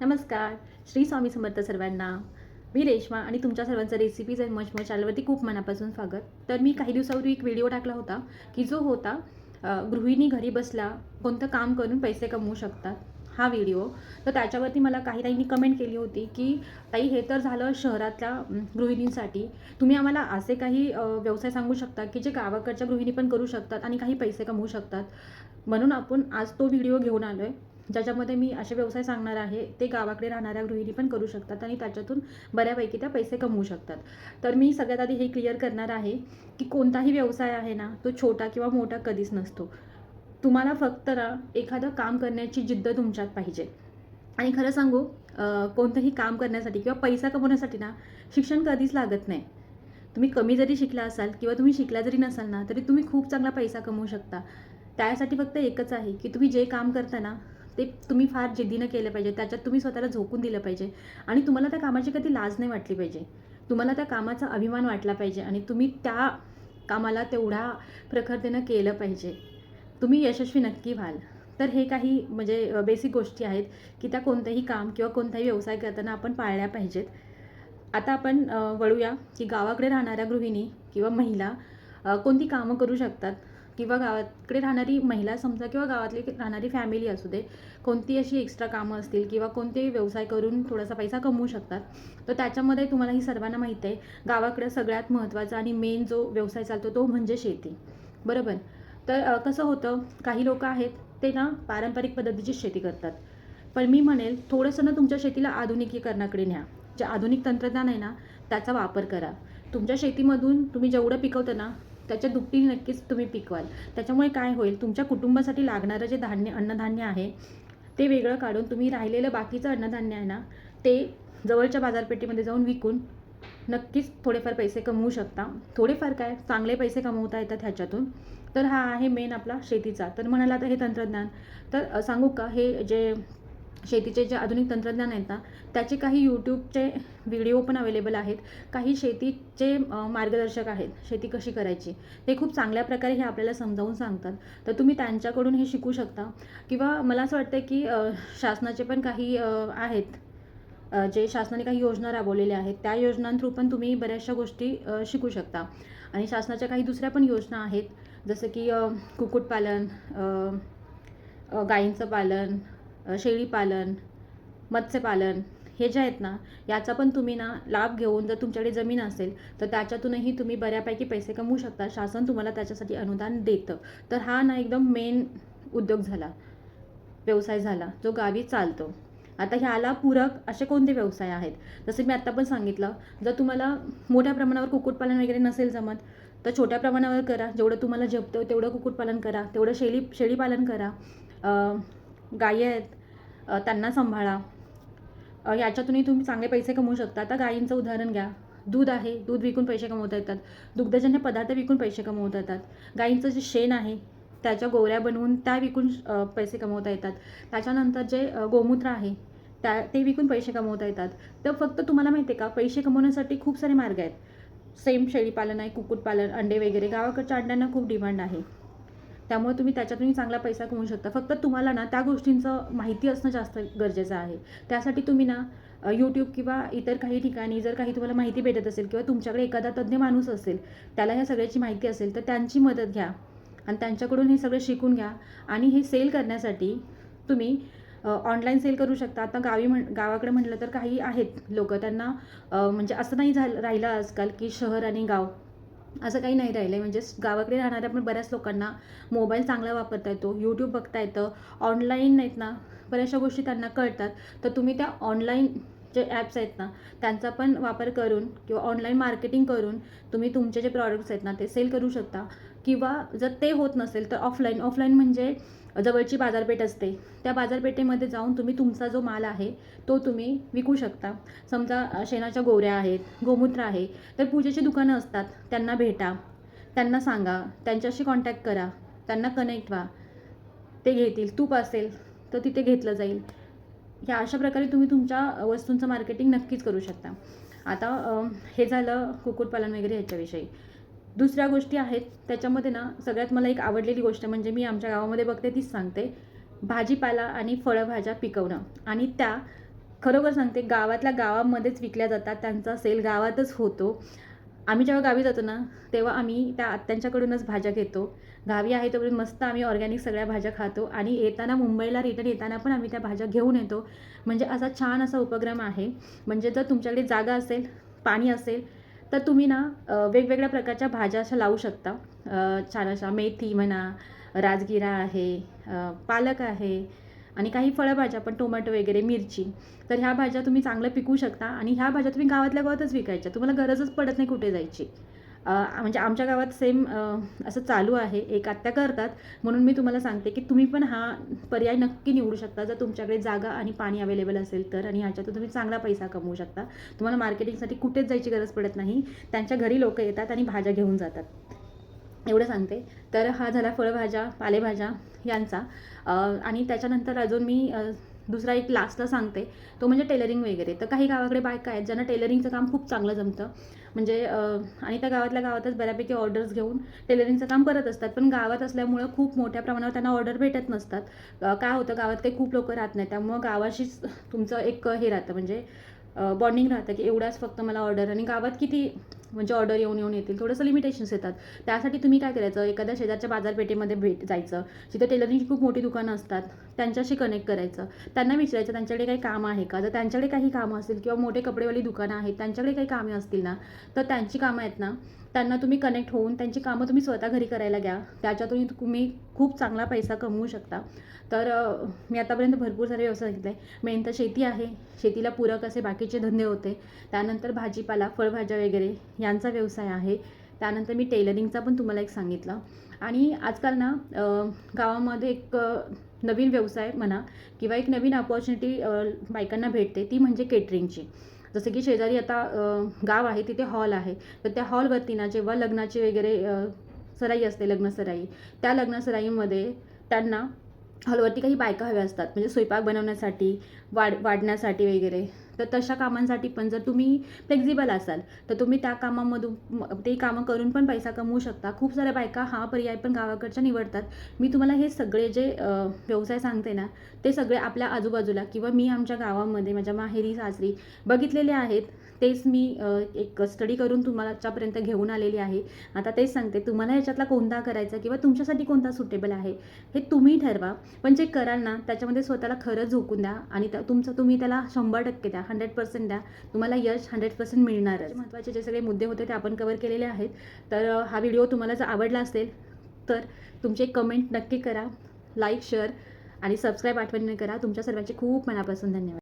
नमस्कार. श्री स्वामी समर्थ सर्वांना मी रेश्मा आणि तुमच्या सर्वांचं रेसिपीज अँड मच मच चॅनलवरती खूप मनापासून स्वागत. तर मी काही दिवसापूर्वी एक व्हिडिओ टाकला होता की जो होता गृहिणी घरी बसल्या कोणतं काम करून पैसे कमवू शकतात हा व्हिडिओ तर त्याच्यावरती मला काही ताईंनी कमेंट केली होती की ताई हे तर झालं शहरातल्या गृहिणींसाठी. तुम्ही आम्हाला असे काही व्यवसाय सांगू शकता की जे गावाकडच्या गृहिणी पण करू शकतात आणि काही पैसे कमवू शकतात. म्हणून आपण आज तो व्हिडिओ घेऊन आलो आहे ज्याच्यामध्ये मी असे व्यवसाय सांगणार आहे ते गावाकडे राहणाऱ्या गृहिणी पण करू शकतात आणि त्याच्यातून बऱ्यापैकी त्या पैसे कमवू शकतात. तर मी सगळ्यात आधी हे क्लिअर करणार आहे की कोणताही व्यवसाय आहे ना तो छोटा किंवा मोठा कधीच नसतो. तुम्हाला फक्त ना एखादं काम करण्याची जिद्द तुमच्यात पाहिजे. आणि खरं सांगू कोणतंही काम करण्यासाठी किंवा पैसा कमवण्यासाठी ना शिक्षण कधीच लागत नाही. तुम्ही कमी जरी शिकला असाल किंवा तुम्ही शिकला जरी नसाल ना तरी तुम्ही खूप चांगला पैसा कमवू शकता. त्यासाठी फक्त एकच आहे की तुम्ही जे काम करता ना ते तुम्ही फार जिद्दीनं केलं पाहिजे त्याच्यात तुम्ही स्वतःला झोकून दिलं पाहिजे आणि तुम्हाला त्या कामाची कधी लाज नाही वाटली पाहिजे. तुम्हाला त्या कामाचा अभिमान वाटला पाहिजे आणि तुम्ही त्या कामाला तेवढा प्रखरतेनं केलं पाहिजे. तुम्ही यशस्वी नक्की व्हाल. तर हे काही म्हणजे बेसिक गोष्टी आहेत की त्या कोणतंही काम किंवा कोणताही व्यवसाय करताना आपण पाळल्या पाहिजेत. आता आपण वळूया की गावाकडे राहणाऱ्या गृहिणी किंवा महिला कोणती कामं करू शकतात? किंवा गावाकडे राहणारी महिला समजा किंवा गावातली राहणारी फॅमिली असू दे कोणती अशी एक्स्ट्रा कामं असतील किंवा कोणते व्यवसाय करून थोडासा पैसा कमवू शकतात तर त्याच्यामध्ये तुम्हाला ही सर्वांना माहीत आहे गावाकडे सगळ्यात महत्त्वाचा आणि मेन जो व्यवसाय चालतो तो म्हणजे शेती. बरोबर? तर कसं होतं काही लोक आहेत ते ना पारंपरिक पद्धतीची शेती करतात. पण मी म्हणेल थोडंसं ना तुमच्या शेतीला आधुनिकीकरणाकडे न्या. जे आधुनिक तंत्रज्ञान आहे ना त्याचा वापर करा. तुमच्या शेतीमधून तुम्ही जेवढं पिकवतं ना त्याच्या दुपटीने नक्कीच तुम्ही पिकवाल. त्याच्यामुळे काय होईल तुमच्या कुटुंबासाठी लागणारं जे धान्य अन्नधान्य आहे ते वेगळं काढून तुम्ही राहिलेलं बाकीचं अन्नधान्य आहे ना ते जवळच्या बाजारपेठेमध्ये जाऊन विकून नक्कीच थोडेफार पैसे कमवू शकता. थोडेफार काय चांगले पैसे कमवता येतात ह्याच्यातून. तर हा आहे मेन आपला शेतीचा. तर म्हणाला आता हे तंत्रज्ञान. तर सांगू का हे जे शेतीचे जे आधुनिक तंत्रज्ञान आहेत ना त्याचे काही यूट्यूबचे व्हिडिओ पण अवेलेबल आहेत. काही शेतीचे मार्गदर्शक आहेत. शेती कशी करायची? ते खूप चांगल्या प्रकारे हे आपल्याला समजावून सांगतात. तर तुम्ही त्यांच्याकडून हे शिकू शकता. किंवा मला असं वाटतं की शासनाचे पण काही आहेत. जे शासनाने काही योजना राबवलेल्या आहेत त्या योजनांथ्रू पण तुम्ही बऱ्याचशा गोष्टी शिकू शकता. आणि शासनाच्या काही दुसऱ्या पण योजना आहेत. जसं की कुक्कुटपालन गायींचं पालन शेळीपालन मत्स्यपालन हे जे आहेत ना याचा पण तुम्ही ना लाभ घेऊन जर तुमच्याकडे जमीन असेल तर त्याच्यातूनही तुम्ही बऱ्यापैकी पैसे कमवू शकता. शासन तुम्हाला त्याच्यासाठी अनुदान देतं. तर हा ना एकदम मेन उद्योग झाला. व्यवसाय झाला जो गावी चालतो. आता ह्याला पूरक असे कोणते व्यवसाय आहेत? जसे मी आत्ता पण सांगितलं जर तुम्हाला मोठ्या प्रमाणावर कुक्कुटपालन वगैरे नसेल जमत तर छोट्या प्रमाणावर करा. जेवढं तुम्हाला जपतं तेवढं कुक्कुटपालन करा. तेवढं शेळी शेळीपालन करा. गायी आहेत त्यांना सांभाळा. याच्यातूनही तुम्ही चांगले पैसे कमवू शकता. आता गायींचं उदाहरण घ्या. दूध आहे. दूध विकून पैसे कमवता येतात. दुग्धजन्य पदार्थ विकून पैसे कमवता येतात. गायींचं जे शेण आहे त्याच्या गोवऱ्या बनवून त्या विकून पैसे कमवता येतात. त्याच्यानंतर जे गोमूत्र आहे त्या ते विकून पैसे कमवता येतात. तर फक्त तुम्हाला माहिती आहे का पैसे कमवण्यासाठी खूप सारे मार्ग आहेत. सेम शेळीपालन आहे कुक्कुटपालन अंडे वगैरे. गावाकडच्या अंड्यांना खूप डिमांड आहे. त्यामुळे तुम्ही त्याच्यातूनही चांगला पैसा कमवू शकता. फक्त तुम्हाला ना त्या गोष्टींचं माहिती असणं जास्त गरजेचं आहे. त्यासाठी तुम्ही ना यूट्यूब किंवा इतर काही ठिकाणी जर काही तुम्हाला माहिती भेटत असेल किंवा तुमच्याकडे एखादा तज्ज्ञ माणूस असेल त्याला ह्या सगळ्याची माहिती असेल तर त्यांची मदत घ्या आणि त्यांच्याकडून हे सगळं शिकून घ्या आणि हे सेल करण्यासाठी तुम्ही ऑनलाईन सेल करू शकता. आता गावी म्हण गावाकडे म्हटलं तर काही आहेत लोक. त्यांना म्हणजे असं नाही झालं राहिलं आजकाल की शहर आणि गाव. असं काही नाही राहिलं आहे म्हणजे गावाकडे राहणाऱ्या पण बऱ्याच लोकांना मोबाईल चांगला वापरता येतो यूट्यूब बघता येतं ऑनलाईन आहेत ना बऱ्याचशा गोष्टी त्यांना कळतात. तर तुम्ही त्या ऑनलाईन जे ॲप्स आहेत ना त्यांचा पण वापर करून किंवा ऑनलाईन मार्केटिंग करून तुम्ही तुमचे जे प्रॉडक्ट्स आहेत ना ते सेल करू शकता. किंवा जर ते होत नसेल तर ऑफलाईन ऑफलाईन म्हणजे जवळची बाजारपेठ असते. त्या बाजारपेठेमध्ये जाऊन तुम्ही तुमचा जो माल आहे तो तुम्ही विकू शकता. समजा शेणाच्या गोवऱ्या आहेत गोमूत्र आहे तर पूजेची दुकानं असतात. त्यांना भेटा. त्यांना सांगा. त्यांच्याशी कॉन्टॅक्ट करा. त्यांना कनेक्ट व्हा. ते घेतील. तूप असेल तर तिथे घेतलं जाईल. ह्या अशा प्रकारे तुम्ही तुमच्या वस्तूंचं मार्केटिंग नक्कीच करू शकता. आता हे झालं कुक्कुटपालन वगैरे ह्याच्याविषयी. दुसऱ्या गोष्टी आहेत त्याच्यामध्ये ना सगळ्यात मला एक आवडलेली गोष्ट म्हणजे मी आमच्या गावामध्ये बघते तीच सांगते. भाजीपाला आणि फळभाज्या पिकवणं आणि त्या खरोखर सांगते गावातल्या गावामध्येच विकल्या जातात त्यांचा सेल गावातच होतो. आम्ही जेव्हा गावी जातो ना तेव्हा आम्ही त्या आत्यांच्याकडूनच भाज्या घेतो. गावी आहे तोपर्यंत मस्त आम्ही ऑर्गॅनिक सगळ्या भाज्या खातो आणि येताना मुंबईला रिटर्न येताना पण आम्ही त्या भाज्या घेऊन येतो. म्हणजे असा छान असा उपक्रम आहे. म्हणजे जर तुमच्याकडे जागा असेल पाणी असेल तर तुम्ही ना वेगवेगळ्या प्रकारच्या भाज्या अशा लावू शकता. छान अशा मेथी म्हणा राजगिरा आहे पालक आहे आणि काही फळभाज्या पण टोमॅटो वगैरे मिरची. तर ह्या भाज्या तुम्ही चांगलं पिकू शकता आणि ह्या भाज्या तुम्ही गावातल्या गावातच विकायच्या. तुम्हाला गरजच पडत नाही कुठे जायची. म्हणजे आमच्या गावात सेम असं चालू आहे. एक आत्या करतात. म्हणून मी तुम्हाला सांगते की तुम्ही पण हा पर्याय नक्की निवडू शकता. जर तुमच्याकडे जागा आणि पाणी अवेलेबल असेल तर आणि ह्याच्यातून तुम्ही चांगला पैसा कमवू शकता. तुम्हाला मार्केटिंगसाठी कुठेच जायची गरज पडत नाही. त्यांच्या घरी लोक येतात आणि भाज्या घेऊन जातात. एवढं सांगते. तर हा झाला फळभाज्या पालेभाज्या. यांचा. आणि त्याच्यानंतर अजून मी दुसरा एक लास्टला सांगते. तो म्हणजे टेलरिंग वगैरे. तर काही गावाकडे बायका आहेत ज्यांना टेलरिंगचं काम खूप चांगलं जमतं. म्हणजे आणि त्या गावातल्या गावातच बऱ्यापैकी ऑर्डर्स घेऊन टेलरिंगचं काम करत असतात. पण गावात असल्यामुळं खूप मोठ्या प्रमाणावर त्यांना ऑर्डर भेटत नसतात. काय होतं गावात काही खूप लोक राहत नाही त्यामुळं गावाशीच तुमचं एक हे राहतं. म्हणजे बॉन्डिंग राहतं की एवढाच फक्त मला ऑर्डर आणि गावात किती म्हणजे ऑर्डर येऊन येऊन येतील थोडंसं लिमिटेशन्स येतात. त्यासाठी तुम्ही काय करायचं एखाद्या शेजारच्या बाजारपेठेमध्ये भेट जायचं जिथे टेलरिंगची खूप मोठी दुकानं असतात त्यांच्याशी कनेक्ट करायचं. त्यांना विचारायचं त्यांच्याकडे काही काम आहे का? जर त्यांच्याकडे काही कामं असतील किंवा मोठे कपडेवाली दुकानं आहेत त्यांच्याकडे काही कामे असतील ना तर त्यांची कामं आहेत ना त्यांना तुम्ही कनेक्ट होऊन त्यांची कामं तुम्ही स्वतः घरी करायला घ्या. त्याच्यातून तुम्ही खूप चांगला पैसा कमवू शकता. तर मी आतापर्यंत भरपूर सारे व्यवसाय घेतले. मेन तर शेती आहे. शेतीला पूरक असे बाकीचे धंदे होते. त्यानंतर भाजीपाला फळभाज्या वगैरे यांचा व्यवसाय आहे. त्यानंतर मी टेलरिंगचा पण तुम्हाला एक सांगितलं. आणि आजकाल ना गावामध्ये एक नवीन व्यवसाय म्हणा किंवा एक नवीन अपॉर्च्युनिटी बायकांना भेटते ती म्हणजे केटरिंगची जसं की शेजारी आता गाव आहे तिथे हॉल आहे. तर त्या हॉलवरती ना जेव्हा लग्नाची वगैरे सराई असते लग्नसराई त्या लग्नसराईमध्ये त्यांना हॉलवरती काही बायका हव्या असतात. म्हणजे स्वयंपाक बनवण्यासाठी वाढ वाढण्यासाठी वगैरे. तर तशा कामांसाठी पण जर तुम्ही फ्लेक्झिबल असाल तर तुम्ही त्या कामामधून ते कामं करून पण पैसा कमवू शकता. खूप साऱ्या बायका हा पर्याय पण गावाकडच्या निवडतात. मी तुम्हाला हे सगळे जे व्यवसाय सांगते ना ते सगळे आपल्या आजूबाजूला किंवा मी आमच्या गावामध्ये माझ्या माहेरी सासरी बघितलेले आहेत. तेच मी एक स्टडी करून तुम्हालाच्यापर्यंत घेऊन आलेली आहे. आता तेच सांगते तुम्हाला याच्यातला कोणता करायचा किंवा तुमच्यासाठी कोणता सुटेबल आहे हे तुम्ही ठरवा. पण जे कराल ना त्याच्यामध्ये स्वतःला खरं झोकून द्या आणि त्या तुमचं तुम्ही त्याला शंभर टक्के द्या. हंड्रेड पर्सेंट द्या. तुम्हाला यश हंड्रेड पर्सेंट मिळणारच. महत्त्वाचे जे सगळे मुद्दे होते ते आपण कवर केलेले आहेत. तर हा व्हिडिओ तुम्हाला जर आवडला असेल तर तुमचे कमेंट नक्की करा. लाईक शेअर आणि सबस्क्राईब आठवणीने करा. तुमच्या सर्वांचे खूप मनापासून धन्यवाद.